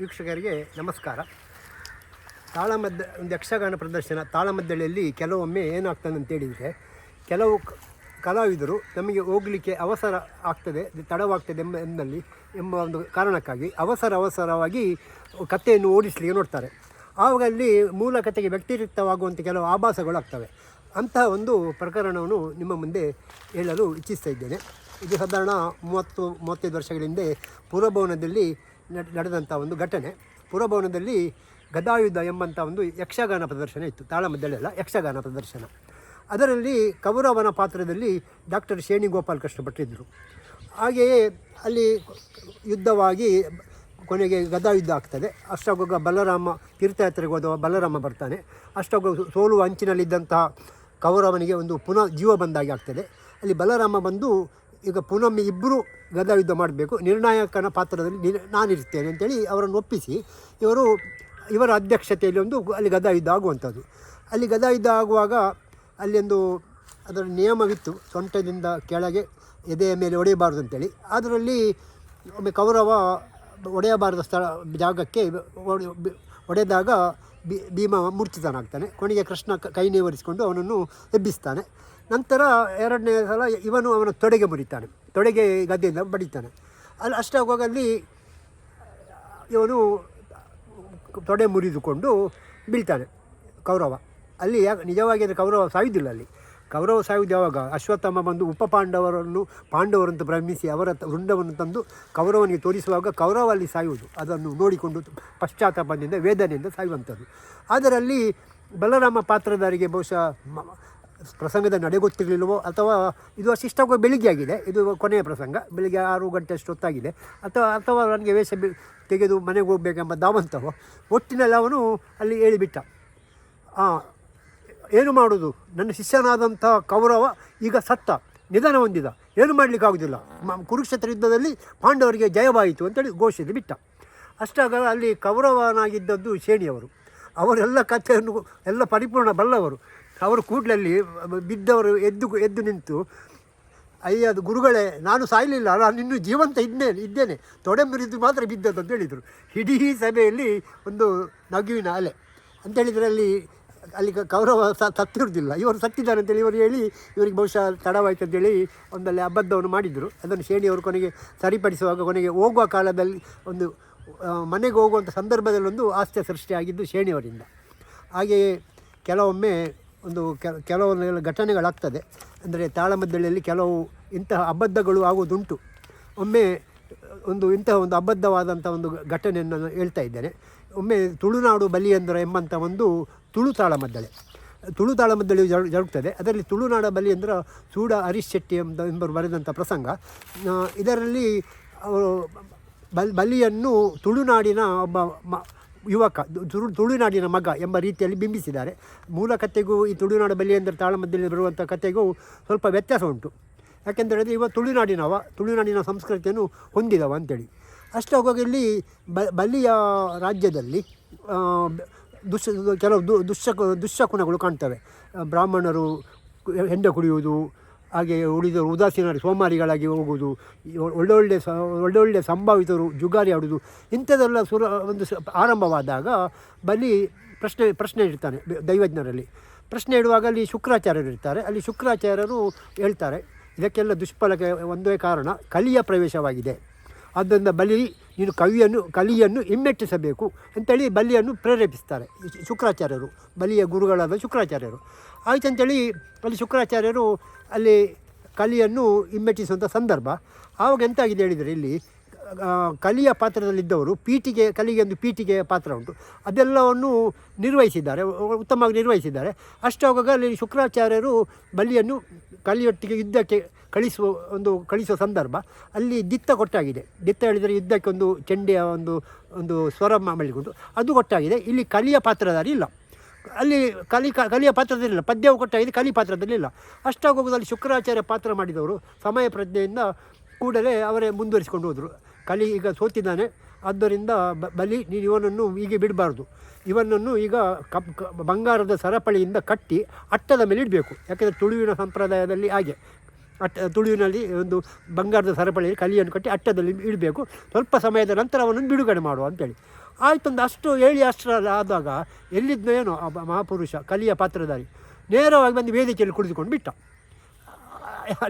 ವೀಕ್ಷಕರಿಗೆ ನಮಸ್ಕಾರ. ತಾಳಮದ್ದ, ಒಂದು ಯಕ್ಷಗಾನ ಪ್ರದರ್ಶನ ತಾಳಮದ್ದಳೆಯಲ್ಲಿ ಕೆಲವೊಮ್ಮೆ ಏನಾಗ್ತದೆ ಅಂತ ಹೇಳಿದರೆ ಕೆಲವು ಕಲಾವಿದರು ನಮಗೆ ಹೋಗಲಿಕ್ಕೆ ಅವಸರ ಆಗ್ತದೆ, ತಡವಾಗ್ತದೆ ಎಂಬ ಎಂದಲ್ಲಿ ಎಂಬ ಒಂದು ಕಾರಣಕ್ಕಾಗಿ ಅವಸರ ಅವಸರವಾಗಿ ಕಥೆಯನ್ನು ಓಡಿಸಲಿಕ್ಕೆ ನೋಡ್ತಾರೆ. ಆವಾಗ ಅಲ್ಲಿ ಮೂಲ ಕಥೆಗೆ ವ್ಯಕ್ತಿರಿಕ್ತವಾಗುವಂಥ ಕೆಲವು ಆಭಾಸಗಳು ಆಗ್ತವೆ ಅಂತಹ ಒಂದು ಪ್ರಕರಣವನ್ನು ನಿಮ್ಮ ಮುಂದೆ ಹೇಳಲು ಇಚ್ಛಿಸ್ತಾ ಇದ್ದೇನೆ. ಇದು ಸಾಧಾರಣ ಮೂವತ್ತು, ಮೂವತ್ತೈದು ವರ್ಷಗಳ ಹಿಂದೆ ಪುರಭವನದಲ್ಲಿ ನಡ್- ನಡೆದಂಥ ಒಂದು ಘಟನೆ. ಪುರಭವನದಲ್ಲಿ ಗದಾಯುದ್ಧ ಎಂಬಂಥ ಒಂದು ಯಕ್ಷಗಾನ ಪ್ರದರ್ಶನ ಇತ್ತು. ತಾಳಮದ್ದಳೆಲ್ಲ ಯಕ್ಷಗಾನ ಪ್ರದರ್ಶನ. ಅದರಲ್ಲಿ ಕೌರವನ ಪಾತ್ರದಲ್ಲಿ ಡಾಕ್ಟರ್ ಶೇಣಿ ಗೋಪಾಲ್ ಕೃಷ್ಣ ಭಟ್ಟಿದ್ದರು ಹಾಗೆಯೇ ಅಲ್ಲಿ ಯುದ್ಧವಾಗಿ ಕೊನೆಗೆ ಗದಾಯುದ್ಧ ಆಗ್ತದೆ. ಅಷ್ಟಾಗೋಗ ಬಲರಾಮ ತೀರ್ಥಯಾತ್ರೆಗೆ ಹೋದವ ಬಲರಾಮ ಬರ್ತಾನೆ. ಅಷ್ಟಾಗ ಸೋಲುವ ಅಂಚಿನಲ್ಲಿದ್ದಂತಹ ಕೌರವನಿಗೆ ಒಂದು ಪುನಃ ಜೀವ ಬಂದಾಗಿ ಆಗ್ತದೆ. ಅಲ್ಲಿ ಬಲರಾಮ ಬಂದು ಈಗ ಪುನೊಮ್ಮೆ ಇಬ್ಬರು ಗದಾಯುದ್ಧ ಮಾಡಬೇಕು. ನಿರ್ಣಾಯಕನ ಪಾತ್ರದಲ್ಲಿ ನಿರ್ ನಾನಿರ್ತೇನೆ ಅಂತೇಳಿ ಅವರನ್ನು ಒಪ್ಪಿಸಿ, ಇವರು ಇವರ ಅಧ್ಯಕ್ಷತೆಯಲ್ಲಿ ಒಂದು ಅಲ್ಲಿ ಗದಾಯುದ್ಧ ಆಗುವಂಥದ್ದು. ಅಲ್ಲಿ ಗದಾಯುದ್ಧ ಆಗುವಾಗ ಅಲ್ಲಿ ಒಂದು ಅದರ ನಿಯಮವಿತ್ತು. ಸೊಂಟದಿಂದ ಕೆಳಗೆ ಎದೆಯ ಮೇಲೆ ಹೊಡೆಯಬಾರದು ಅಂತೇಳಿ. ಅದರಲ್ಲಿ ಒಮ್ಮೆ ಕೌರವ ಒಡೆಯಬಾರದ ಸ್ಥಳ, ಜಾಗಕ್ಕೆ ಒಡೆದಾಗ ಭೀಮ ಮೂರ್ಛಿತನಾಗ್ತಾನೆ ಕೊನೆಗೆ ಕೃಷ್ಣ ಕೈ ನೇವರಿಸಿಕೊಂಡು ಅವನನ್ನು ಎಬ್ಬಿಸ್ತಾನೆ. ನಂತರ ಎರಡನೇ ಸಲ ಇವನು ಅವನ ತೊಡೆಗೆ ಮುರಿತಾನೆ. ತೊಡೆಗೆ ಗದ್ದೆಯಿಂದ ಬಡಿತಾನೆ. ಅಲ್ಲಿ ಅಷ್ಟಾಗುವಾಗ ಅಲ್ಲಿ ಇವನು ತೊಡೆ ಮುರಿದುಕೊಂಡು ಬೀಳ್ತಾನೆ ಕೌರವ. ಅಲ್ಲಿ ಯಾಕೆ ನಿಜವಾಗಿ ಅಂದರೆ ಕೌರವ ಸಾಯುವುದಿಲ್ಲ ಅಲ್ಲಿ. ಕೌರವ ಸಾಯುವುದು ಯಾವಾಗ? ಅಶ್ವತ್ಥಾಮ ಬಂದು ಉಪ ಪಾಂಡವರನ್ನು ಪಾಂಡವರಂತ ಭ್ರಮಿಸಿ ಅವರ ವೃಂದವನ್ನು ತಂದು ಕೌರವನಿಗೆ ತೋರಿಸುವಾಗ ಕೌರವ ಅಲ್ಲಿ ಸಾಯುವುದು. ಅದನ್ನು ನೋಡಿಕೊಂಡು ಪಶ್ಚಾತ್ತಾಪದಿಂದ, ವೇದನೆಯಿಂದ ಸಾಯುವಂಥದ್ದು. ಅದರಲ್ಲಿ ಬಲರಾಮ ಪಾತ್ರಧಾರಿಗೆ ಬಹುಶಃ ಪ್ರಸಂಗದ ನಡೆ ಗೊತ್ತಿರಲಿಲ್ಲವೋ ಅಥವಾ ಇದು ಶಿಷ್ಟಾಗುವ ಬೆಳಿಗ್ಗೆ ಆಗಿದೆ ಇದು ಕೊನೆಯ ಪ್ರಸಂಗ. ಬೆಳಿಗ್ಗೆ ಆರು ಗಂಟೆ ಅಷ್ಟೊತ್ತಾಗಿದೆ ಅಥವಾ ಅಥವಾ ನನಗೆ ವೇಷ ಬಿ- ತೆಗೆದು ಮನೆಗೆ ಹೋಗಬೇಕೆಂಬ ದಾವಂತವೋ ಒಟ್ಟಿನಲ್ಲಿ ಅವನು ಅಲ್ಲಿ ಹೇಳಿಬಿಟ್ಟ. ಏನು ಮಾಡೋದು? ನನ್ನ ಶಿಷ್ಯನಾದಂಥ ಕೌರವ ಈಗ ಸತ್ತ, ನಿಧನ ಹೊಂದಿದ. ಏನು ಮಾಡಲಿಕ್ಕಾಗೋದಿಲ್ಲ? ಕುರುಕ್ಷೇತ್ರ ಯುದ್ಧದಲ್ಲಿ ಪಾಂಡವರಿಗೆ ಜಯವಾಯಿತು ಅಂತೇಳಿ ಘೋಷಿಸಿ ಬಿಟ್ಟ. ಅಷ್ಟಾಗ ಅಲ್ಲಿ ಕೌರವನಾಗಿದ್ದದ್ದು ಶೇಣಿಯವರು. ಅವರೆಲ್ಲ ಕಥೆಯನ್ನು, ಎಲ್ಲ ಪರಿಪೂರ್ಣ ಬಲ್ಲವರು. ಅವರು ಕೂಡಲಲ್ಲಿ ಬಿದ್ದವರು ಎದ್ದು ಎದ್ದು ನಿಂತು, ಅಯ್ಯ ಗುರುಗಳೇ, ನಾನು ಸಾಯಲಿಲ್ಲ, ನಾನು ಇನ್ನೂ ಜೀವಂತ ಇದ್ದೇನೆ ಇದ್ದೇನೆ. ತೊಡೆ ಮುರಿದು ಮಾತ್ರ ಬಿದ್ದದ್ದು, ಅಂತ ಹೇಳಿದರು. ಇಡೀ ಸಭೆಯಲ್ಲಿ ಒಂದು ನಗುವಿನ ಅಲೆ. ಅಂತ ಹೇಳಿದರೆ ಅಲ್ಲಿ ಅಲ್ಲಿ ಕೌರವ ಸತ್ತಿರುವುದಿಲ್ಲ. ಇವರು ಸತ್ತಿದ್ದಾರೆ ಅಂತೇಳಿ ಇವರು ಹೇಳಿ, ಇವರಿಗೆ ಬಹುಶಃ ತಡವಾಯ್ತು ಅಂತೇಳಿ ಒಂದಲ್ಲಿ ಅಬದ್ಧವನ್ನು ಮಾಡಿದರು. ಅದನ್ನು ಶೇಣಿಯವರು ಕೊನೆಗೆ ಸರಿಪಡಿಸುವಾಗ ಕೊನೆಗೆ ಹೋಗುವ ಕಾಲದಲ್ಲಿ ಒಂದು ಮನೆಗೆ ಹೋಗುವಂಥ ಸಂದರ್ಭದಲ್ಲಿ ಒಂದು ಆಸ್ತಿ ಸೃಷ್ಟಿಯಾಗಿದ್ದು ಶೇಣಿಯವರಿಂದ ಹಾಗೆಯೇ ಕೆಲವೊಮ್ಮೆ ಒಂದು ಕೆಲ ಕೆಲವೊಂದು ಘಟನೆಗಳಾಗ್ತದೆ. ಅಂದರೆ ತಾಳಮದ್ದಳೆಯಲ್ಲಿ ಕೆಲವು ಇಂತಹ ಅಬದ್ಧಗಳು ಆಗುವುದುಂಟು. ಒಮ್ಮೆ, ಒಂದು ಇಂತಹ ಒಂದು ಅಬದ್ಧವಾದಂಥ ಒಂದು ಘಟನೆಯನ್ನು ನಾನು ಹೇಳ್ತಾ ಇದ್ದೇನೆ. ಒಮ್ಮೆ ತುಳುನಾಡು ಬಲಿಯಂದ್ರ ಎಂಬಂಥ ಒಂದು ತುಳು ತಾಳಮದ್ದಳೆ. ತುಳು ತಾಳಮದ್ದಳೆ ಜರು ಜರುಗ್ತದೆ. ಅದರಲ್ಲಿ ತುಳುನಾಡ ಬಲಿಯಂದ್ರ ಸೂಡ ಹರೀಶ್ ಶೆಟ್ಟಿ ಎಂಬ, ಎಂಬರು ಬರೆದಂಥ ಪ್ರಸಂಗ. ಇದರಲ್ಲಿ ಬಲ್ ಬಲಿಯನ್ನು ತುಳುನಾಡಿನ ಒಬ್ಬ ಯುವಕ ತುಳು ತುಳುನಾಡಿನ ಮಗ ಎಂಬ ರೀತಿಯಲ್ಲಿ ಬಿಂಬಿಸಿದ್ದಾರೆ. ಮೂಲ ಕಥೆಗೂ ಈ ತುಳುನಾಡು ಬಲಿ ಅಂದರೆ ತಾಳಮದ್ದಲ್ಲಿ ಬರುವಂಥ ಕಥೆಗೂ ಸ್ವಲ್ಪ ವ್ಯತ್ಯಾಸ ಉಂಟು. ಯಾಕೆಂದರೆ ಇವ ತುಳುನಾಡಿನವ ತುಳುನಾಡಿನ ಸಂಸ್ಕೃತಿಯನ್ನು ಹೊಂದಿದವ ಅಂತೇಳಿ. ಅಷ್ಟಾಗುವಾಗ ಇಲ್ಲಿ ಬ, ಬಲಿಯ ರಾಜ್ಯದಲ್ಲಿ ದುಶ್ ಕೆಲವು ದುಶ್ಶಕ ದುಶ್ಶಕುನಗಳು ಕಾಣ್ತವೆ. ಬ್ರಾಹ್ಮಣರು ಹೆಂಡ ಕುಡಿಯುವುದು ಹಾಗೆ ಉಳಿದವರು ಉದಾಸೀನರು ಸೋಮಾರಿಗಳಾಗಿ ಹೋಗುವುದು ಒಳ್ಳೊಳ್ಳೆ ಒಳ್ಳೊಳ್ಳೆ ಸಂಭಾವಿತರು ಜುಗಾರಿ ಆಡುವುದು, ಇಂಥದೆಲ್ಲ ಸುರ, ಒಂದು ಆರಂಭವಾದಾಗ ಬಲಿ ಪ್ರಶ್ನೆ ಪ್ರಶ್ನೆ ಇಡ್ತಾನೆ ದೈವಜ್ಞರಲ್ಲಿ. ಪ್ರಶ್ನೆ ಇಡುವಾಗ ಅಲ್ಲಿ ಶುಕ್ರಾಚಾರ್ಯರು ಇರ್ತಾರೆ. ಅಲ್ಲಿ ಶುಕ್ರಾಚಾರ್ಯರು ಹೇಳ್ತಾರೆ, ಇದಕ್ಕೆಲ್ಲ ದುಷ್ಫಲಕ್ಕೆ ಒಂದೇ ಕಾರಣ ಕಲಿಯ ಪ್ರವೇಶವಾಗಿದೆ. ಆದ್ದರಿಂದ ಬಲಿ ನೀನು ಕವಿಯನ್ನು, ಕಲಿಯನ್ನು ಹಿಮ್ಮೆಟ್ಟಿಸಬೇಕು ಅಂತೇಳಿ ಬಲಿಯನ್ನು ಪ್ರೇರೇಪಿಸ್ತಾರೆ ಶುಕ್ರಾಚಾರ್ಯರು, ಬಲಿಯ ಗುರುಗಳಾದ ಶುಕ್ರಾಚಾರ್ಯರು. ಆಯ್ತು ಅಂತೇಳಿ ಅಲ್ಲಿ ಶುಕ್ರಾಚಾರ್ಯರು ಅಲ್ಲಿ ಕಲಿಯನ್ನು ಹಿಮ್ಮೆಟ್ಟಿಸುವಂಥ ಸಂದರ್ಭ. ಆವಾಗ ಎಂತಾಗಿದೆ ಹೇಳಿದರೆ ಇಲ್ಲಿ ಕಲಿಯ ಪಾತ್ರದಲ್ಲಿದ್ದವರು ಪೀಠಿಗೆ, ಕಲಿಗೆ ಒಂದು ಪೀಠಿಗೆಯ ಪಾತ್ರ ಉಂಟು. ಅದೆಲ್ಲವನ್ನು ನಿರ್ವಹಿಸಿದ್ದಾರೆ, ಉತ್ತಮವಾಗಿ ನಿರ್ವಹಿಸಿದ್ದಾರೆ. ಅಷ್ಟಾಗುವಾಗ ಅಲ್ಲಿ ಶುಕ್ರಾಚಾರ್ಯರು ಬಲಿಯನ್ನು ಕಲಿಯೊಟ್ಟಿಗೆ ಯುದ್ಧಕ್ಕೆ ಕಳಿಸುವ ಒಂದು, ಕಳಿಸುವ ಸಂದರ್ಭ. ಅಲ್ಲಿ ದಿತ್ತ ಕೊಟ್ಟಾಗಿದೆ. ದಿತ್ತ ಹೇಳಿದರೆ ಯುದ್ಧಕ್ಕೆ ಒಂದು ಚೆಂಡೆಯ ಒಂದು ಒಂದು ಸ್ವರ ಮಾಡಿಕೊಂಡು ಅದು ಕೊಟ್ಟಾಗಿದೆ. ಇಲ್ಲಿ ಕಲಿಯ ಪಾತ್ರಧಾರಿ ಇಲ್ಲ. ಅಲ್ಲಿ ಕಲಿ ಕಲಿಯ ಪಾತ್ರದಲ್ಲಿಲ್ಲ. ಪದ್ಯವು ಇದು ಕಲಿ ಪಾತ್ರದಲ್ಲಿಲ್ಲ. ಅಷ್ಟಾಗೋಗದಲ್ಲಿ ಶುಕ್ರಾಚಾರ್ಯ ಪಾತ್ರ ಮಾಡಿದವರು ಸಮಯ ಪ್ರಜ್ಞೆಯಿಂದ ಕೂಡಲೇ ಅವರೇ ಮುಂದುವರಿಸಿಕೊಂಡು ಹೋದರು. ಕಲಿ ಈಗ ಸೋತಿದ್ದಾನೆ. ಆದ್ದರಿಂದ ಬಲಿ ನೀನು ಇವನನ್ನು ಹೀಗೆ ಬಿಡಬಾರ್ದು. ಇವನನ್ನು ಈಗ ಕಪ್ ಬಂಗಾರದ ಸರಪಳಿಯಿಂದ ಕಟ್ಟಿ ಅಟ್ಟದ ಮೇಲೆ ಇಡಬೇಕು. ಯಾಕೆಂದರೆ ತುಳುವಿನ ಸಂಪ್ರದಾಯದಲ್ಲಿ ಹಾಗೆ. ಅಟ್ಟ ತುಳುವಿನಲ್ಲಿ ಒಂದು ಬಂಗಾರದ ಸರಪಳಿಯಲ್ಲಿ ಕಲಿಯನ್ನು ಕಟ್ಟಿ ಅಟ್ಟದಲ್ಲಿ ಇಡಬೇಕು. ಸ್ವಲ್ಪ ಸಮಯದ ನಂತರ ಅವನನ್ನು ಬಿಡುಗಡೆ ಮಾಡುವ ಅಂತೇಳಿ. ಆಯ್ತೊಂದು ಅಷ್ಟು ಹೇಳಿ ಅಷ್ಟರಲ್ಲಿ ಆದಾಗ ಎಲ್ಲಿದ್ದ ಏನೋ ಆ ಮಹಾಪುರುಷ ಕಲಿಯ ಪಾತ್ರಧಾರಿ ನೇರವಾಗಿ ಬಂದು ವೇದಿಕೆಯಲ್ಲಿ ಕುಳಿತುಕೊಂಡು ಬಿಟ್ಟ.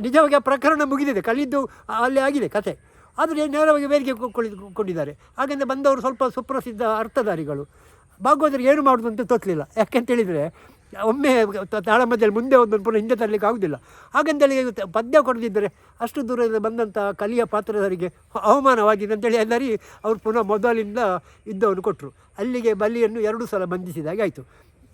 ನಿಜವಾಗಿ ಆ ಪ್ರಕರಣ ಮುಗಿದಿದೆ, ಕಲಿದ್ದು ಅಲ್ಲಿ ಆಗಿದೆ ಕತೆ ಆದರೆ ನೇರವಾಗಿ ವೇದಿಕೆ ಕುಳಿತುಕೊಂಡಿದ್ದಾರೆ. ಹಾಗೆಂದ್ರೆ ಬಂದವರು ಸ್ವಲ್ಪ ಸುಪ್ರಸಿದ್ಧ ಅರ್ಥಧಾರಿಗಳು. ಭಾಗವತರಿಗೆ ಏನು ಮಾಡೋದು ಅಂತ ತೋಚಲಿಲ್ಲ ಯಾಕೆಂತ ಹೇಳಿದರೆ ಒಮ್ಮೆ ತಾಳಮಧ್ಯದಲ್ಲಿ ಮುಂದೆ ಒಂದೊಂದು ಪುನಃ ಹಿಂದೆ ತರಲಿಕ್ಕೆ ಆಗುದಿಲ್ಲ. ಹಾಗಂತೇಳಿ ಪದ್ಯ ಕೊಡದಿದ್ದರೆ ಅಷ್ಟು ದೂರದಿಂದ ಬಂದಂಥ ಕಲಿಯ ಪಾತ್ರಧಾರಿಗೆ ಅವಮಾನವಾಗಿದೆ ಅಂತೇಳಿ ಎಲ್ಲರಿ ಅವರು ಪುನಃ ಮೊದಲಿಂದ ಯುದ್ಧವನ್ನು ಕೊಟ್ಟರು ಅಲ್ಲಿಗೆ ಬಲಿಯನ್ನು ಎರಡು ಸಲ ಬಂಧಿಸಿದಾಗೆ ಆಯಿತು.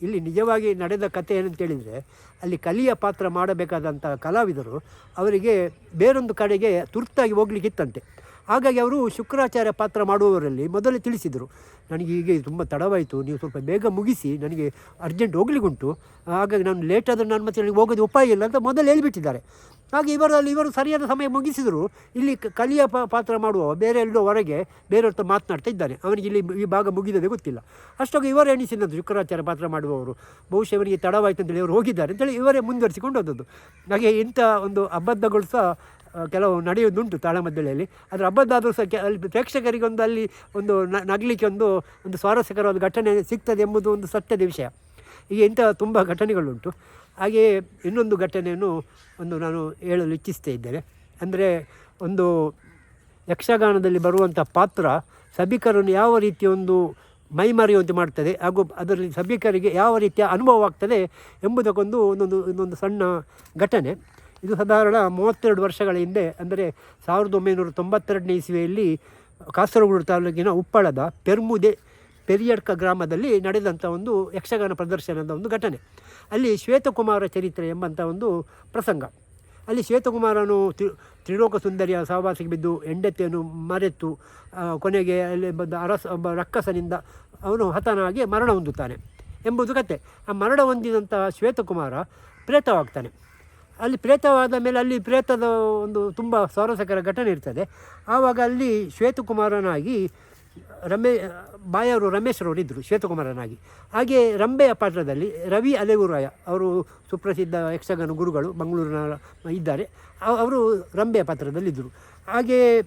ಇಲ್ಲಿ ನಿಜವಾಗಿ ನಡೆದ ಕಥೆ ಏನಂತೇಳಿದರೆ, ಅಲ್ಲಿ ಕಲಿಯ ಪಾತ್ರ ಮಾಡಬೇಕಾದಂಥ ಕಲಾವಿದರು ಅವರಿಗೆ ಬೇರೊಂದು ಕಡೆಗೆ ತುರ್ತಾಗಿ ಹೋಗ್ಲಿಕ್ಕಿತ್ತಂತೆ. ಹಾಗಾಗಿ ಅವರು ಶುಕ್ರಾಚಾರ್ಯ ಪಾತ್ರ ಮಾಡುವವರಲ್ಲಿ ಮೊದಲೇ ತಿಳಿಸಿದರು, ನನಗೆ ಹೀಗೆ ತುಂಬ ತಡವಾಯಿತು, ನೀವು ಸ್ವಲ್ಪ ಬೇಗ ಮುಗಿಸಿ, ನನಗೆ ಅರ್ಜೆಂಟ್ ಹೋಗ್ಲಿಕ್ಕುಂಟು. ಹಾಗಾಗಿ ನಾನು ಲೇಟ್ ಆದರೂ ನಾನು ಮತ್ತೆ ಹೋಗೋದು ಉಪಾಯ ಇಲ್ಲ ಅಂತ ಮೊದಲು ಹೇಳಿಬಿಟ್ಟಿದ್ದಾರೆ. ಹಾಗೆ ಇವರಲ್ಲಿ ಇವರು ಸರಿಯಾದ ಸಮಯ ಮುಗಿಸಿದರು. ಇಲ್ಲಿ ಕಲಿಯ ಪಾತ್ರ ಮಾಡುವ ಬೇರೆ ಎಲ್ಲೋ ಹೊರಗೆ ಬೇರೆಯವ್ರ ಹತ್ರ ಮಾತನಾಡ್ತಾ ಇದ್ದಾನೆ. ಅವನಿಗೆ ಇಲ್ಲಿ ಈ ಭಾಗ ಮುಗಿದದೆ ಗೊತ್ತಿಲ್ಲ. ಅಷ್ಟೊಂದು ಇವರು ಎಣಿಸಿದಂತೆ ಶುಕ್ರಾಚಾರ್ಯ ಪಾತ್ರ ಮಾಡುವವರು. ಬಹುಶಃ ಇವರಿಗೆ ತಡವಾಯಿತು ಅಂತೇಳಿ ಇವರು ಹೋಗಿದ್ದಾರೆ ಅಂತೇಳಿ ಇವರೇ ಮುಂದುವರಿಸಿಕೊಂಡು ಹೋದದ್ದು. ಹಾಗೆ ಇಂಥ ಒಂದು ಅಬದ್ಧಗಳು ಸಹ ಕೆಲವು ನಡೆಯೋದುಂಟು ತಾಳಮದ್ದಳೆಯಲ್ಲಿ ಆದರೂ ಸಹ ಕೆ- ಅಲ್ಲಿ ಪ್ರೇಕ್ಷಕರಿಗೊಂದು ಅಲ್ಲಿ ಒಂದು ನಗಲಿಕ್ಕೆ ಒಂದು ಒಂದು ಸ್ವಾರಸ್ಯಕರವಾದ ಘಟನೆ ಸಿಗ್ತದೆ ಎಂಬುದು ಒಂದು ಸತ್ಯದ ವಿಷಯ. ಹೀಗೆ ಇಂಥ ತುಂಬ ಘಟನೆಗಳುಂಟು. ಹಾಗೆಯೇ ಇನ್ನೊಂದು ಘಟನೆಯನ್ನು ಒಂದು ನಾನು ಹೇಳಲು ಇಚ್ಛಿಸ್ತಾ ಇದ್ದೇನೆ. ಅಂದರೆ ಒಂದು ಯಕ್ಷಗಾನದಲ್ಲಿ ಬರುವಂಥ ಪಾತ್ರ ಸಭಿಕರನ್ನು ಯಾವ ರೀತಿಯ ಒಂದು ಮೈಮರೆಯುವಂತೆ ಮಾಡ್ತದೆ ಹಾಗೂ ಅದರಲ್ಲಿ ಸಭಿಕರಿಗೆ ಯಾವ ರೀತಿಯ ಅನುಭವ ಆಗ್ತದೆ ಎಂಬುದಕ್ಕೊಂದು ಒಂದೊಂದು, ಇನ್ನೊಂದು ಸಣ್ಣ ಘಟನೆ. ಇದು ಸಾಧಾರಣ ಮೂವತ್ತೆರಡು ವರ್ಷಗಳ ಹಿಂದೆ, ಅಂದರೆ ಸಾವಿರದ ಒಂಬೈನೂರ ತೊಂಬತ್ತೆರಡನೇ ಇಸುವೆಯಲ್ಲಿ ಕಾಸರಗೋಡು ತಾಲೂಕಿನ ಉಪ್ಪಳದ ಪೆರ್ಮುದೆ ಪೆರಿಯಡ್ಕ ಗ್ರಾಮದಲ್ಲಿ ನಡೆದಂಥ ಒಂದು ಯಕ್ಷಗಾನ ಪ್ರದರ್ಶನದ ಒಂದು ಘಟನೆ. ಅಲ್ಲಿ ಶ್ವೇತಕುಮಾರ ಚರಿತ್ರೆ ಎಂಬಂಥ ಒಂದು ಪ್ರಸಂಗ. ಅಲ್ಲಿ ಶ್ವೇತಕುಮಾರನು ತ್ರಿ, ತ್ರಿಲೋಕ ಸುಂದರಿಯ ಸಹವಾಸಿಗೆ ಬಿದ್ದು ಹೆಂಡತಿಯನ್ನು ಮರೆತು ಕೊನೆಗೆ ಅಲ್ಲಿ ಬಂದ ಅರಸ, ಒಬ್ಬ ರಕ್ಕಸನಿಂದ ಅವನು ಹತನಾಗಿ ಮರಣ ಹೊಂದುತ್ತಾನೆ ಎಂಬುದು ಕತೆ ಆ ಮರಣ ಹೊಂದಿದಂಥ ಶ್ವೇತಕುಮಾರ ಪ್ರೇತವಾಗ್ತಾನೆ. ಅಲ್ಲಿ ಪ್ರೇತವಾದ ಮೇಲೆ ಅಲ್ಲಿ ಪ್ರೇತದ ಒಂದು ತುಂಬ ಸ್ವಾರಸ್ಯಕರ ಘಟನೆ ಇರ್ತದೆ. ಆವಾಗ ಅಲ್ಲಿ ಶ್ವೇತಕುಮಾರನಾಗಿ ರಮೇ, ಬಾಯವರು ರಮೇಶ್ರವರು ಇದ್ದರು ಶ್ವೇತಕುಮಾರನಾಗಿ. ಹಾಗೆ ರಂಬೆಯ ಪಾತ್ರದಲ್ಲಿ ರವಿ ಅಲೆಗುರಾಯ, ಅವರು ಸುಪ್ರಸಿದ್ಧ ಯಕ್ಷಗಾನ ಗುರುಗಳು, ಮಂಗಳೂರಿನ ಇದ್ದಾರೆ. ಅವ- ಅವರು ರಂಬೆಯ ಪಾತ್ರದಲ್ಲಿದ್ದರು. ಹಾಗೆ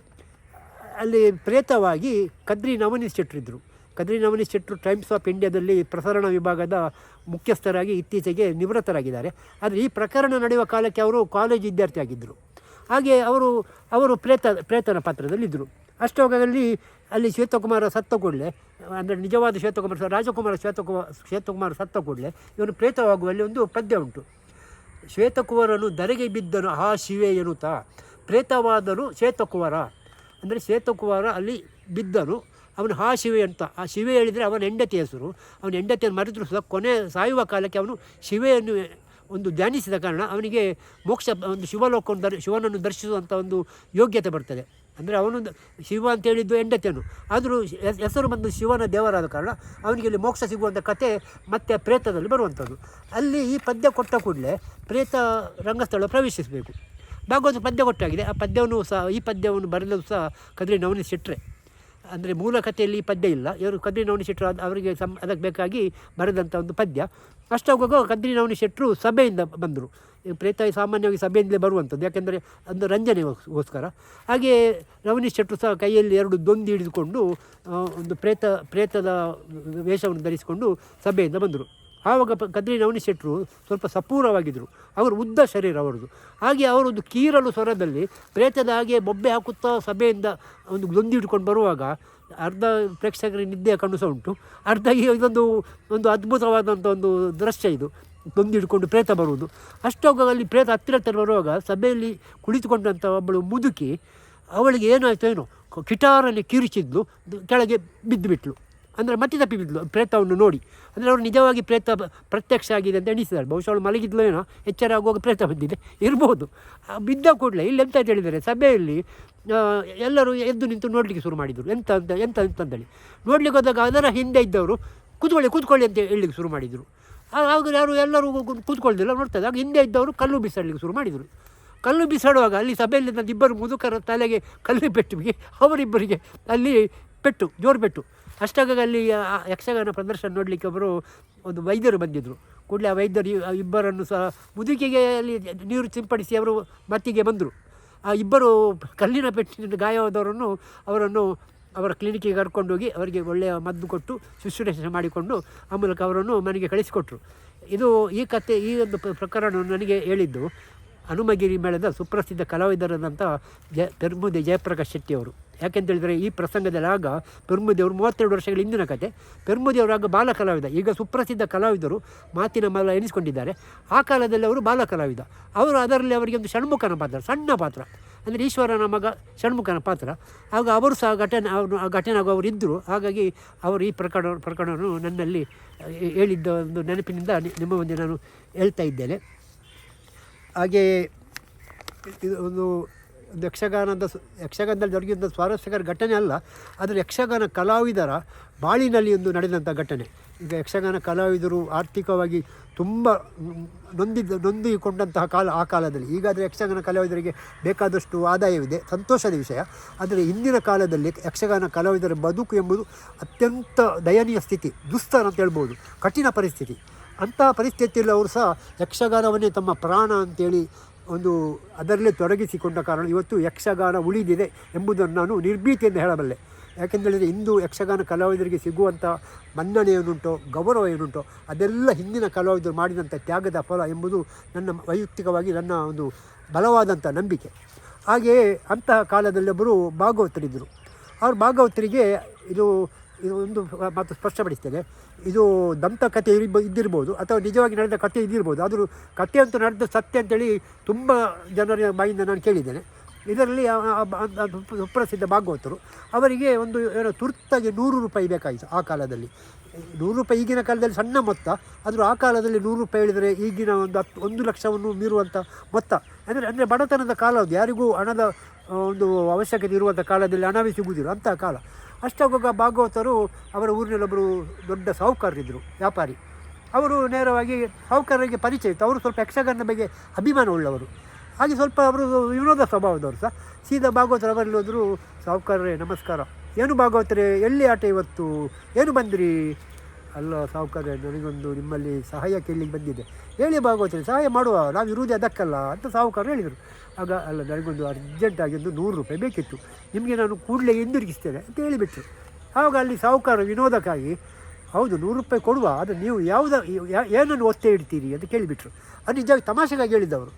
ಅಲ್ಲಿ ಪ್ರೇತವಾಗಿ ಕದ್ರಿ ನವನೀತ್ ಶೆಟ್ರು ಕದ್ರಿ ನವನಿ ಶೆಟ್ಟರು ಟೈಮ್ಸ್ ಆಫ್ ಇಂಡಿಯಾದಲ್ಲಿ ಪ್ರಸರಣ ವಿಭಾಗದ ಮುಖ್ಯಸ್ಥರಾಗಿ ಇತ್ತೀಚೆಗೆ ನಿವೃತ್ತರಾಗಿದ್ದಾರೆ. ಆದರೆ ಈ ಪ್ರಕರಣ ನಡೆಯುವ ಕಾಲಕ್ಕೆ ಅವರು ಕಾಲೇಜ್ ವಿದ್ಯಾರ್ಥಿಯಾಗಿದ್ದರು ಹಾಗೆ ಅವರು ಅವರು ಪ್ರೇತ, ಪ್ರೇತನ ಪಾತ್ರದಲ್ಲಿದ್ದರು. ಅಷ್ಟೋಗದಲ್ಲಿ ಅಲ್ಲಿ ಶ್ವೇತಕುಮಾರ ಸತ್ತ ಕೂಡಲೇ ಅಂದರೆ ನಿಜವಾದ ಶ್ವೇತಕುಮಾರ ರಾಜಕುಮಾರ ಶ್ವೇತಕುಮಾರ್ ಶ್ವೇತಕುಮಾರ ಸತ್ತ ಕೂಡಲೇ ಇವನು ಪ್ರೇತವಾಗುವಲ್ಲಿ ಒಂದು ಪದ್ಯ ಉಂಟು. ಶ್ವೇತಕುವರನು ಧರೆಗೆ ಬಿದ್ದನು ಆ ಶಿವೆ ಎನ್ನುತ್ತಾ, ಪ್ರೇತವಾದನು ಶ್ವೇತಕುವರ. ಅಂದರೆ ಶ್ವೇತಕುವರ ಅಲ್ಲಿ ಬಿದ್ದನು ಅವನು ಹಾ ಶಿವೆ ಅಂತ. ಆ ಶಿವೆ ಹೇಳಿದರೆ ಅವನ ಹೆಂಡತಿ ಹೆಸರು. ಅವನ ಹೆಂಡತಿಯನ್ನು ಮರೆತರೂ ಸಹ ಕೊನೆ ಸಾಯುವ ಕಾಲಕ್ಕೆ ಅವನು ಶಿವೆಯನ್ನು ಒಂದು ಧ್ಯಾನಿಸಿದ ಕಾರಣ ಅವನಿಗೆ ಮೋಕ್ಷ, ಒಂದು ಶಿವಲೋಕವನ್ನು ದರ್, ಶಿವನನ್ನು ದರ್ಶಿಸುವಂಥ ಒಂದು ಯೋಗ್ಯತೆ ಬರ್ತದೆ. ಅಂದರೆ ಅವನು ಶಿವ ಅಂತ ಹೇಳಿದ್ದು ಹೆಂಡತಿಯನ್ನು. ಆದರೂ ಹೆಸರು ಬಂದು ಶಿವನ ದೇವರಾದ ಕಾರಣ ಅವನಿಗೆ ಇಲ್ಲಿ ಮೋಕ್ಷ ಸಿಗುವಂಥ ಕತೆ ಮತ್ತೆ ಪ್ರೇತದಲ್ಲಿ ಬರುವಂಥದ್ದು ಅಲ್ಲಿ ಈ ಪದ್ಯ ಕೊಟ್ಟ ಕೂಡಲೇ ಪ್ರೇತ ರಂಗಸ್ಥಳ ಪ್ರವೇಶಿಸಬೇಕು. ಭಾಗವತ ಪದ್ಯ ಕೊಟ್ಟಾಗಿದೆ. ಆ ಪದ್ಯವನ್ನು ಸಹ, ಈ ಪದ್ಯವನ್ನು ಬರೆದು ಸಹ ಕದ್ರಿ ನವನಿ ಶೆಟ್ರೆ. ಅಂದರೆ ಮೂಲ ಕಥೆಯಲ್ಲಿ ಪದ್ಯ ಇಲ್ಲ. ಇವರು ಕದ್ರಿ ನವನಿ ಶೆಟ್ಟರು ಅವರಿಗೆ ಸಂ ಅದಕ್ಕೆ ಬೇಕಾಗಿ ಬರೆದಂಥ ಒಂದು ಪದ್ಯ. ಅಷ್ಟಾಗುವಾಗ ಕದ್ರಿ ನವನಿ ಶೆಟ್ಟರು ಸಭೆಯಿಂದ ಬಂದರು. ಪ್ರೇತ ಸಾಮಾನ್ಯವಾಗಿ ಸಭೆಯಿಂದಲೇ ಬರುವಂಥದ್ದು ಯಾಕೆಂದರೆ ಒಂದು ರಂಜನೆಗೋಸ್ಕರ. ಹಾಗೆ ನವನಿ ಶೆಟ್ಟರು ಸಹ ಕೈಯಲ್ಲಿ ಎರಡು ದೊಂದಿ ಹಿಡಿದುಕೊಂಡು ಒಂದು ಪ್ರೇತ, ಪ್ರೇತದ ವೇಷವನ್ನು ಧರಿಸಿಕೊಂಡು ಸಭೆಯಿಂದ ಬಂದರು. ಆವಾಗ ಕದ್ರಿ ನವನಿ ಸ್ವಲ್ಪ ಸಪೂರವಾಗಿದ್ದರು ಅವರು ಉದ್ದ ಶರೀರ ಅವರದು ಹಾಗೆ ಅವರೊಂದು ಕೀರಲು ಸ್ವರದಲ್ಲಿ ಪ್ರೇತದ ಹಾಗೆ ಬೊಬ್ಬೆ ಹಾಕುತ್ತಾ ಸಭೆಯಿಂದ ಒಂದು ಗೊಂದಿ ಹಿಡ್ಕೊಂಡು ಬರುವಾಗ ಅರ್ಧ ಪ್ರೇಕ್ಷಕರಿಗೆ ನಿದ್ದೆಯ ಕಣ್ಣು ಉಂಟು. ಅರ್ಧ ಈ ಇದೊಂದು, ಒಂದು ಅದ್ಭುತವಾದಂಥ ಒಂದು ದೃಶ್ಯ ಇದು. ದೊಂದು ಹಿಡ್ಕೊಂಡು ಪ್ರೇತ ಬರುವುದು. ಅಷ್ಟೊಗಲ್ಲಿ ಪ್ರೇತ ಹತ್ತಿರ ಹತ್ತಿರ ಬರುವಾಗ ಸಭೆಯಲ್ಲಿ ಕುಳಿತುಕೊಂಡಂಥ ಒಬ್ಬಳು ಮುದುಕಿ ಅವಳಿಗೆ ಏನಾಯಿತು ಏನೋ ಕಿಟಾರಲ್ಲಿ ಕಿರಿಚಿದ್ಲು, ಕೆಳಗೆ ಬಿದ್ದು ಬಿಟ್ಲು ಅಂದರೆ ಮತ್ತೆ ತಪ್ಪಿ ಬಿದ್ಲು ಪ್ರೇತವನ್ನು ನೋಡಿ. ಅಂದರೆ ಅವರು ನಿಜವಾಗಿ ಪ್ರೇತ ಪ್ರತ್ಯಕ್ಷ ಆಗಿದೆ ಅಂತ ಎಣಿಸಿದ್ದಾರೆ. ಬಹುಶಃ ಅವಳು ಮಲಗಿದ್ಲು ಏನೋ, ಎಚ್ಚರ ಆಗುವಾಗ ಪ್ರೇತ ಬಂದಿದೆ. ಇರ್ಬೋದು. ಬಿದ್ದ ಕೂಡಲೇ, ಇಲ್ಲಿ ಎಂತ ಅಂತ ಹೇಳಿದ್ದಾರೆ ಸಭೆಯಲ್ಲಿ ಎಲ್ಲರೂ ಎದ್ದು ನಿಂತು ನೋಡಲಿಕ್ಕೆ ಶುರು ಮಾಡಿದರು. ಎಂತ ಅಂತ, ಎಂತ ಅಂತಂದೇಳಿ. ನೋಡಲಿಕ್ಕೆ ಹೋದಾಗ ಅದರ ಹಿಂದೆ ಇದ್ದವರು ಕೂತ್ಕೊಳ್ಳಿ ಕೂತ್ಕೊಳ್ಳಿ ಅಂತ ಹೇಳಲಿಕ್ಕೆ ಶುರು ಮಾಡಿದರು. ಆಗ ಯಾರು ಎಲ್ಲರೂ ಕೂತ್ಕೊಳ್ಳಿಲ್ಲ ನೋಡ್ತಾರೆ ಆಗ ಹಿಂದೆ ಇದ್ದವರು ಕಲ್ಲು ಬಿಸಾಡಲಿಕ್ಕೆ ಶುರು ಮಾಡಿದರು. ಕಲ್ಲು ಬಿಸಾಡುವಾಗ ಅಲ್ಲಿ ಸಭೆಯಲ್ಲಿ ಇಬ್ಬರು ಮುದುಕರ ತಲೆಗೆ ಕಲ್ಲು ಪೆಟ್ಟಿಗೆ ಅವರಿಬ್ಬರಿಗೆ ಅಲ್ಲಿ ಪೆಟ್ಟು, ಜೋರು ಪೆಟ್ಟು. ಅಷ್ಟಾಗ ಅಲ್ಲಿ ಆ ಯಕ್ಷಗಾನ ಪ್ರದರ್ಶನ ನೋಡಲಿಕ್ಕೆ ಒಬ್ಬರು ಒಂದು ವೈದ್ಯರು ಬಂದಿದ್ದರು ಕೂಡಲೇ ಆ ವೈದ್ಯರು ಇಬ್ಬರನ್ನು ಸಹ ಮುದುಕಿಗೆ ಅಲ್ಲಿ ನೀರು ಸಿಂಪಡಿಸಿ ಅವರು ಮತ್ತಿಗೆ ಬಂದರು. ಆ ಇಬ್ಬರು ಕಲ್ಲಿನ ಪೆಟ್ಟಿನಿಂದ ಗಾಯವಾದವರನ್ನು ಅವರನ್ನು ಅವರ ಕ್ಲಿನಿಕ್ಕಿಗೆ ಕರ್ಕೊಂಡೋಗಿ ಅವರಿಗೆ ಒಳ್ಳೆಯ ಮದ್ದು ಕೊಟ್ಟು ಶುಶ್ರೂಷೆ ಮಾಡಿಕೊಂಡು ಆ ಮೂಲಕ ಅವರನ್ನು ಮನೆಗೆ ಕಳಿಸಿಕೊಟ್ರು. ಇದು ಈ ಕತೆ, ಈ ಒಂದು ಪ್ರಕರಣ ನನಗೆ ಹೇಳಿದ್ದು ಹನುಮಗಿರಿ ಮೇಳದ ಸುಪ್ರಸಿದ್ಧ ಕಲಾವಿದರಾದಂಥ ಜಯ ಪೆರ್ಮುದೆ ಜಯಪ್ರಕಾಶ್ ಶೆಟ್ಟಿ ಅವರು. ಯಾಕೆಂತೇಳಿದರೆ ಈ ಪ್ರಸಂಗದಲ್ಲಿ ಆಗ ಪೆರ್ಮುದಿಯವರು ಮೂವತ್ತೆರಡು ವರ್ಷಗಳ ಹಿಂದಿನ ಕತೆ. ಪೆರ್ಮುದಿ ಅವರು ಆಗ ಬಾಲ ಕಲಾವಿದ ಈಗ ಸುಪ್ರಸಿದ್ಧ ಕಲಾವಿದರು ಮಾತಿನ ಮಲ ಎನಿಸಿಕೊಂಡಿದ್ದಾರೆ. ಆ ಕಾಲದಲ್ಲಿ ಅವರು ಬಾಲ ಕಲಾವಿದ ಅವರು ಅದರಲ್ಲಿ ಅವರಿಗೆ ಒಂದು ಷಣ್ಮುಖನ ಪಾತ್ರ, ಸಣ್ಣ ಪಾತ್ರ. ಅಂದರೆ ಈಶ್ವರನ ಮಗ ಷಣ್ಮುಖನ ಪಾತ್ರ. ಆಗ ಅವರು ಸಹ ಘಟನೆ, ಅವರು ಆ ಘಟನೆ ಆಗುವ ಅವರು ಇದ್ದರು ಹಾಗಾಗಿ ಅವರು ಈ ಪ್ರಕರಣ, ಪ್ರಕರಣವನ್ನು ನನ್ನಲ್ಲಿ ಹೇಳಿದ್ದ ಒಂದು ನೆನಪಿನಿಂದ ನಿಮ್ಮ ಮುಂದೆ ನಾನು ಹೇಳ್ತಾ ಇದ್ದೇನೆ. ಹಾಗೆಯೇ ಇದು ಒಂದು ಒಂದು ಯಕ್ಷಗಾನದ ಯಕ್ಷಗಾನದಲ್ಲಿ ಜರುಗಿದ ಸ್ವಾರಸ್ಯಕರ ಘಟನೆ ಅಲ್ಲ, ಆದರೆ ಯಕ್ಷಗಾನ ಕಲಾವಿದರ ಬಾಳಿನಲ್ಲಿ ಒಂದು ನಡೆದಂಥ ಘಟನೆ. ಈಗ ಯಕ್ಷಗಾನ ಕಲಾವಿದರು ಆರ್ಥಿಕವಾಗಿ ತುಂಬ ನೊಂದಿದ್ದ, ನೊಂದಿಕೊಂಡಂತಹ ಕಾಲ, ಆ ಕಾಲದಲ್ಲಿ. ಈಗಾದರೆ ಯಕ್ಷಗಾನ ಕಲಾವಿದರಿಗೆ ಬೇಕಾದಷ್ಟು ಆದಾಯವಿದೆ, ಸಂತೋಷದ ವಿಷಯ. ಆದರೆ ಹಿಂದಿನ ಕಾಲದಲ್ಲಿ ಯಕ್ಷಗಾನ ಕಲಾವಿದರ ಬದುಕು ಎಂಬುದು ಅತ್ಯಂತ ದಯನೀಯ ಸ್ಥಿತಿ, ದುಸ್ತರ ಅಂತ ಹೇಳ್ಬೋದು, ಕಠಿಣ ಪರಿಸ್ಥಿತಿ. ಅಂತಹ ಪರಿಸ್ಥಿತಿಯಲ್ಲಿ ಅವರು ಸಹ ಯಕ್ಷಗಾನವನ್ನೇ ತಮ್ಮ ಪ್ರಾಣ ಅಂತೇಳಿ ಒಂದು ಅದರಲ್ಲೇ ತೊಡಗಿಸಿಕೊಂಡ ಕಾರಣ ಇವತ್ತು ಯಕ್ಷಗಾನ ಉಳಿದಿದೆ ಎಂಬುದನ್ನು ನಾನು ನಿರ್ಭೀತಿಯಿಂದ ಹೇಳಬಲ್ಲೆ. ಯಾಕೆಂದೇಳಿದರೆ ಇಂದು ಯಕ್ಷಗಾನ ಕಲಾವಿದರಿಗೆ ಸಿಗುವಂಥ ಮನ್ನಣೆ ಏನುಂಟೋ, ಗೌರವ ಏನುಂಟೋ, ಅದೆಲ್ಲ ಹಿಂದಿನ ಕಲಾವಿದರು ಮಾಡಿದಂಥ ತ್ಯಾಗದ ಫಲ ಎಂಬುದು ನನ್ನ ವೈಯಕ್ತಿಕವಾಗಿ ನನ್ನ ಒಂದು ಬಲವಾದಂಥ ನಂಬಿಕೆ. ಹಾಗೆಯೇ ಅಂತಹ ಕಾಲದಲ್ಲಿ ಒಬ್ಬರು ಭಾಗವತರಿದ್ದರು. ಅವ್ರು ಭಾಗವತರಿಗೆ ಇದು ಇದು ಒಂದು ಮಾತು ಸ್ಪಷ್ಟಪಡಿಸ್ತೇನೆ. ಇದು ದಂತಕಥೆ ಇರ್ಬ, ಇದ್ದಿರ್ಬೋದು, ಅಥವಾ ನಿಜವಾಗಿ ನಡೆದ ಕಥೆ ಇದ್ದಿರ್ಬೋದು. ಆದರೂ ಕಥೆ ಅಂತೂ ನಡೆದ ಸತ್ಯ ಅಂತೇಳಿ ತುಂಬ ಜನರ ಬಾಯಿಂದ ನಾನು ಕೇಳಿದ್ದೇನೆ. ಇದರಲ್ಲಿ ಸುಪ್ರಸಿದ್ಧ ಭಾಗವತರು. ಅವರಿಗೆ ಒಂದು, ಏನೋ ತುರ್ತಾಗಿ ನೂರು ರೂಪಾಯಿ ಬೇಕಾಯಿತು ಆ ಕಾಲದಲ್ಲಿ. ನೂರು ರೂಪಾಯಿ ಈಗಿನ ಕಾಲದಲ್ಲಿ ಸಣ್ಣ ಮೊತ್ತ. ಆದರೂ ಆ ಕಾಲದಲ್ಲಿ ನೂರು ರೂಪಾಯಿ ಹೇಳಿದರೆ ಈಗಿನ ಒಂದು ಹತ್ತು, ಒಂದು ಲಕ್ಷವನ್ನು ಮೀರುವಂಥ ಮೊತ್ತ. ಅಂದರೆ ಅಂದರೆ ಬಡತನದ ಕಾಲ ಯಾರಿಗೂ ಹಣದ ಒಂದು ಅವಶ್ಯಕತೆ ಇರುವಂಥ ಕಾಲದಲ್ಲಿ ಹಣವೇ ಸಿಗುವುದಿಲ್ಲ ಅಂತಹ ಕಾಲ. ಅಷ್ಟಾಗುವಾಗ ಭಾಗವತರು ಅವರ ಊರಿನಲ್ಲೊಬ್ಬರು ದೊಡ್ಡ ಸಾಹುಕಾರರಿದ್ದರು, ವ್ಯಾಪಾರಿ. ಅವರು ನೇರವಾಗಿ ಸಾಹುಕಾರರಿಗೆ ಪರಿಚಯ ಇತ್ತು. ಅವರು ಸ್ವಲ್ಪ ಯಕ್ಷಗಾನದ ಬಗ್ಗೆ ಅಭಿಮಾನ ಉಳ್ಳವರು ಹಾಗೆ ಸ್ವಲ್ಪ ಅವರು ವಿನೋದ ಸ್ವಭಾವದವರು ಸಹ. ಸೀದಾ ಭಾಗವತರು ಅವರಲ್ಲಿ ಹೋದರು, ಸಾಹುಕಾರರೇ, ನಮಸ್ಕಾರ. ಏನು ಭಾಗವತರೇ, ಎಲ್ಲಿ ಆಟ ಇವತ್ತು? ಏನು ಬಂದಿರಿ? ಅಲ್ಲ ಸಾವುಕಾರ ನನಗೊಂದು ನಿಮ್ಮಲ್ಲಿ ಸಹಾಯ ಕೇಳಲಿಕ್ಕೆ ಬಂದಿದೆ. ಹೇಳಿ ಭಾಗವತರೇ, ಸಹಾಯ ಮಾಡುವ, ನಾವು ಇರುವುದೇ ಅದಕ್ಕಲ್ಲ ಅಂತ ಸಾಹುಕಾರ ಹೇಳಿದರು. ಆಗ ಅಲ್ಲ, ನನಗೊಂದು ಅರ್ಜೆಂಟಾಗಿ ಒಂದು ನೂರು ರೂಪಾಯಿ ಬೇಕಿತ್ತು. ನಿಮಗೆ ನಾನು ಕೂಡಲೇ ಹಿಂದಿರುಗಿಸ್ತೇನೆ ಅಂತ ಹೇಳಿಬಿಟ್ರು. ಆವಾಗ ಅಲ್ಲಿ ಸಾಹುಕಾರ ವಿನೋದಕ್ಕಾಗಿ, ಹೌದು, ನೂರು ರೂಪಾಯಿ ಕೊಡುವ, ಆದರೆ ನೀವು ಯಾವುದ ಏನನ್ನು ಒತ್ತೆ ಇಡ್ತೀರಿ ಅಂತ ಕೇಳಿಬಿಟ್ರು. ಅದು ನಿಜವಾಗಿ ತಮಾಷೆಗಾಗಿ ಹೇಳಿದ್ದವರು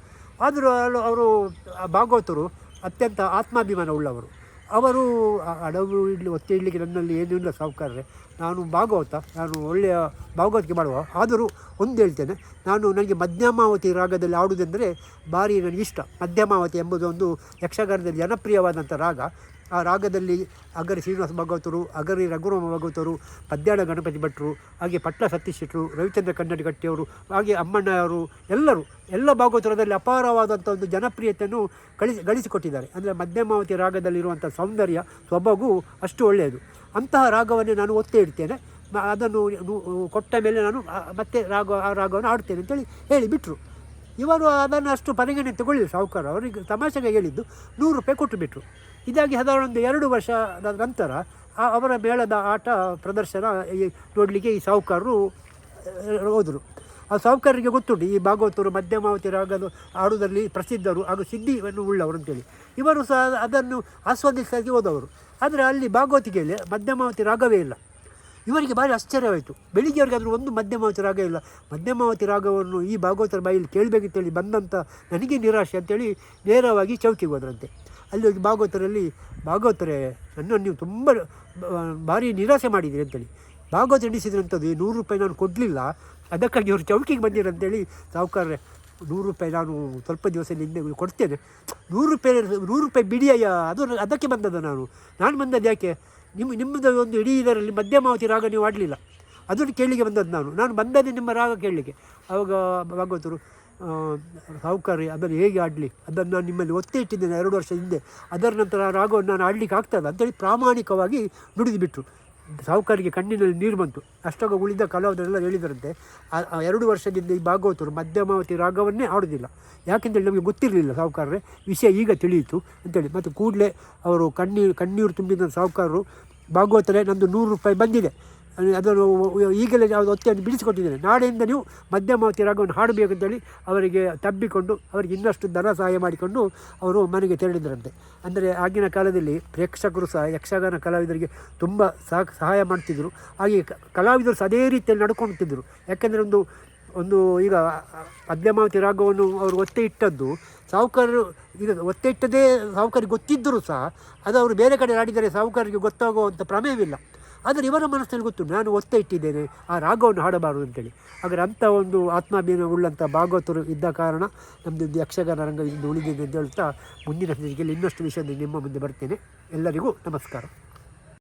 ಆದರೂ ಅವರು ಭಾಗವತರು ಅತ್ಯಂತ ಆತ್ಮಾಭಿಮಾನ ಉಳ್ಳವರು. ಅವರು ಅಡವು ಇಡ್ಲಿ, ಒತ್ತೆ ಇಡ್ಲಿಕ್ಕೆ ನನ್ನಲ್ಲಿ ಏನೂ ಇಲ್ಲ ಸಾಹುಕಾರರೇ ನಾನು ಭಾಗವತ, ನಾನು ಒಳ್ಳೆಯ ಭಾಗವತಿಕೆ ಮಾಡುವ. ಆದರೂ ಒಂದು ಹೇಳ್ತೇನೆ, ನಾನು ನನಗೆ ಮಧ್ಯಮಾವತಿ ರಾಗದಲ್ಲಿ ಆಡುವುದೆಂದರೆ ಭಾರಿ ನನಗಿಷ್ಟ. ಮಧ್ಯಮಾವತಿ ಎಂಬುದೊಂದು ಯಕ್ಷಗಾನದಲ್ಲಿ ಜನಪ್ರಿಯವಾದಂಥ ರಾಗ. ಆ ರಾಗದಲ್ಲಿ ಅಗರಿ ಶ್ರೀನಿವಾಸ ಭಾಗವತರು, ಅಗರಿ ರಘುರಾಮ ಭಾಗವತರು, ಪದ್ಯಾಣ ಗಣಪತಿ ಭಟ್ರು, ಹಾಗೆ ಪಟ್ಟ ಸತೀಶ್ ಶೆಟ್ಟರು ರವಿಚಂದ್ರ ಕನ್ನಡಿಗಟ್ಟಿಯವರು, ಹಾಗೆ ಅಮ್ಮಣ್ಣವರು ಎಲ್ಲರೂ, ಎಲ್ಲ ಭಾಗವತರದಲ್ಲಿ ಅಪಾರವಾದಂಥ ಒಂದು ಜನಪ್ರಿಯತೆಯನ್ನು ಕಳಿಸಿ ಗಳಿಸಿಕೊಟ್ಟಿದ್ದಾರೆ. ಅಂದರೆ ಮಧ್ಯಮಾವತಿ ರಾಗದಲ್ಲಿರುವಂಥ ಸೌಂದರ್ಯ ಸೊಬಗು ಅಷ್ಟು ಒಳ್ಳೆಯದು. ಅಂತಹ ರಾಗವನ್ನೇ ನಾನು ಒತ್ತೆ ಇಡ್ತೇನೆ ಅದನ್ನು ಕೊಟ್ಟ ಮೇಲೆ ನಾನು ಮತ್ತೆ ರಾಗ, ಆ ರಾಗವನ್ನು ಆಡ್ತೇನೆ ಅಂತೇಳಿ ಹೇಳಿ ಬಿಟ್ಟರು ಇವರು ಅದನ್ನು ಅಷ್ಟು ಪರಿಗಣನೆ ತಗೊಳ್ಳಿಲ್ಲ ಸಾಹುಕಾರ ಅವರಿಗೆ ತಮಾಷೆಗೆ ಹೇಳಿದ್ದು ನೂರು ರೂಪಾಯಿ ಕೊಟ್ಟು ಬಿಟ್ಟರು ಇದಾಗಿ ಸಾಧಾರಣ ಎರಡು ವರ್ಷದ ನಂತರ ಅವರ ಮೇಳದ ಆಟ ಪ್ರದರ್ಶನ ಈ ನೋಡಲಿಕ್ಕೆ ಈ ಸಾಹುಕಾರರು ಹೋದರು. ಆ ಸಾಹುಕಾರರಿಗೆ ಗೊತ್ತುಂಟು, ಈ ಭಾಗವತರು ಮಧ್ಯಮಾವತಿ ರಾಗದ ಆಡುವುದರಲ್ಲಿ ಪ್ರಸಿದ್ಧರು ಹಾಗೂ ಸಿದ್ಧಿಯನ್ನು ಉಳ್ಳವರು ಅಂತೇಳಿ. ಇವರು ಸಹ ಅದನ್ನು ಆಸ್ವಾದಿಸಾಗಿ ಹೋದವರು. ಆದರೆ ಅಲ್ಲಿ ಭಾಗವತಿಗೆಯಲ್ಲಿ ಮಧ್ಯಮಾವತಿ ರಾಗವೇ ಇಲ್ಲ. ಇವರಿಗೆ ಭಾರಿ ಆಶ್ಚರ್ಯವಾಯಿತು. ಬೆಳಿಗ್ಗೆ ಆದರೂ ಒಂದು ಮಧ್ಯಮಾವತಿ ರಾಗ ಇಲ್ಲ. ಮಧ್ಯಮಾವತಿ ರಾಗವನ್ನು ಈ ಭಾಗವತರ ಬಾಯಲ್ಲಿ ಕೇಳಬೇಕಂತೇಳಿ ಬಂದಂಥ ನನಗೆ ನಿರಾಶೆ ಅಂತೇಳಿ ನೇರವಾಗಿ ಚೌಕಿಗೆ ಹೋದ್ರಂತೆ. ಅಲ್ಲಿ ಹೋಗಿ ಭಾಗವತರಲ್ಲಿ ಭಾಗವತರೇ ನನ್ನನ್ನು ನೀವು ತುಂಬ ಭಾರಿ ನಿರಾಸೆ ಮಾಡಿದ್ದೀರಿ ಅಂತೇಳಿ. ಭಾಗವತ ಎಣಿಸಿದ್ರಂಥದ್ದು ನೂರು ರೂಪಾಯಿ ನಾನು ಕೊಡಲಿಲ್ಲ. ಅದಕ್ಕಾಗಿ ಅವರು ಚೌಕಿಗೆ ಬಂದಿರಂತೇಳಿ ಸಾಹುಕಾರ್ರೆ ನೂರು ರೂಪಾಯಿ ನಾನು ಸ್ವಲ್ಪ ದಿವಸ ನಿನ್ನೆ ಕೊಡ್ತೇನೆ. ನೂರು ರೂಪಾಯಿ ನೂರು ರೂಪಾಯಿ ಬಿಡಿಯಯ್ಯ ಅದು ಅದಕ್ಕೆ ಬಂದದ್ದು ನಾನು. ನಾನು ಬಂದದ್ದು ಯಾಕೆ? ನಿಮ್ಮ, ನಿಮ್ಮದು ಒಂದು ಇಡೀ ಇದರಲ್ಲಿ ಮಧ್ಯಮಾವತಿ ರಾಗ ನೀವು ಆಡಲಿಲ್ಲ. ಅದನ್ನು ಕೇಳಲಿಕ್ಕೆ ಬಂದದ್ದು ನಾನು. ನಾನು ಬಂದದ್ದು ನಿಮ್ಮ ರಾಗ ಕೇಳಲಿಕ್ಕೆ ಆವಾಗ ಭಾಗವತರು ಸಾಹುಕಾರಿ ಅದನ್ನು ಹೇಗೆ ಆಡಲಿ? ಅದನ್ನು ನಾನು ನಿಮ್ಮಲ್ಲಿ ಒತ್ತೆ ಇಟ್ಟಿದ್ದೇನೆ ಎರಡು ವರ್ಷ ಹಿಂದೆ. ಅದರ ನಂತರ ರಾಗವನ್ನು ನಾನು ಆಡಲಿಕ್ಕೆ ಆಗ್ತದೆ ಅಂತೇಳಿ ಪ್ರಾಮಾಣಿಕವಾಗಿ ನುಡಿದುಬಿಟ್ರು. ಸಾಹುಕಾರಿಗೆ ಕಣ್ಣಿನಲ್ಲಿ ನೀರು ಬಂತು. ಅಷ್ಟಾಗ ಉಳಿದ ಕಲಾವಿದರೆಲ್ಲ ಹೇಳಿದರಂತೆ. ಎರಡು ವರ್ಷದಿಂದ ಈ ಭಾಗವತರು ಮಧ್ಯಮಾವತಿ ರಾಗವನ್ನೇ ಆಡೋದಿಲ್ಲ. ಯಾಕೆಂತೇಳಿ ನಮಗೆ ಗೊತ್ತಿರಲಿಲ್ಲ ಸಾಹುಕಾರರೇ ವಿಷಯ ಈಗ ತಿಳಿಯಿತು ಅಂತೇಳಿ. ಮತ್ತು ಕೂಡಲೇ ಅವರು ಕಣ್ಣೀರು ಕಣ್ಣೀರು ತುಂಬಿದ ಸಾಹುಕಾರರು ಭಾಗವತರೇ ನಂದು ನೂರು ರೂಪಾಯಿ ಬಂದಿದೆ. ಅದನ್ನು ಈಗಲೇ ಯಾವುದು ಒತ್ತೆಯನ್ನು ಬಿಡಿಸಿಕೊಟ್ಟಿದ್ದೇನೆ. ನಾಳೆಯಿಂದ ನೀವು ಮಧ್ಯಮಾವತಿ ರಾಗವನ್ನು ಹಾಡಬೇಕಂತೇಳಿ ಅವರಿಗೆ ತಬ್ಬಿಕೊಂಡು ಅವರಿಗೆ ಇನ್ನಷ್ಟು ಧನ ಸಹಾಯ ಮಾಡಿಕೊಂಡು ಅವರು ಮನೆಗೆ ತೆರಳಿದ್ರಂತೆ. ಅಂದರೆ ಆಗಿನ ಕಾಲದಲ್ಲಿ ಪ್ರೇಕ್ಷಕರು ಸಹ, ಯಕ್ಷಗಾನ ಕಲಾವಿದರಿಗೆ ತುಂಬ ಸಹ, ಸಹಾಯ ಮಾಡ್ತಿದ್ದರು ಹಾಗೆ ಕಲಾವಿದರು ಸಹ ಅದೇ ರೀತಿಯಲ್ಲಿ ನಡ್ಕೊಳ್ತಿದ್ದರು ಯಾಕೆಂದರೆ ಒಂದು ಒಂದು ಈಗ ಮಧ್ಯಮಾವತಿ ರಾಗವನ್ನು ಅವರು ಒತ್ತೆ ಇಟ್ಟದ್ದು ಸಾಹುಕಾರರು, ಈಗ ಒತ್ತೆ ಇಟ್ಟದೇ ಸಾಹುಕಾರಿಗೆ ಗೊತ್ತಿದ್ದರೂ ಸಹ ಅದು ಅವರು ಬೇರೆ ಕಡೆ ಆಡಿದರೆ ಸಾಹುಕಾರರಿಗೆ ಗೊತ್ತಾಗುವಂಥ ಪ್ರಮೇಯವಿಲ್ಲ. ಆದರೆ ಇವರ ಮನಸ್ಸಿನಲ್ಲಿ ಗೊತ್ತು, ನಾನು ಒತ್ತ ಇಟ್ಟಿದ್ದೇನೆ, ಆ ರಾಗವನ್ನು ಹಾಡಬಾರದು ಅಂತೇಳಿ. ಆದರೆ ಅಂಥ ಒಂದು ಆತ್ಮಾಭಿಮಾನ ಉಳ್ಳಂಥ ಭಾಗವತರು ಇದ್ದ ಕಾರಣ ನಮ್ಮದೊಂದು ಯಕ್ಷಗಾನ ರಂಗ ಇಂದು ಉಳಿದಿದೆ ಅಂತ ಹೇಳ್ತಾ ಮುಂದಿನ ಸಂಚಿಕೆಯಲ್ಲಿ ಇನ್ನಷ್ಟು ವಿಷಯದಲ್ಲಿ ನಿಮ್ಮ ಮುಂದೆ ಬರ್ತೇನೆ. ಎಲ್ಲರಿಗೂ ನಮಸ್ಕಾರ.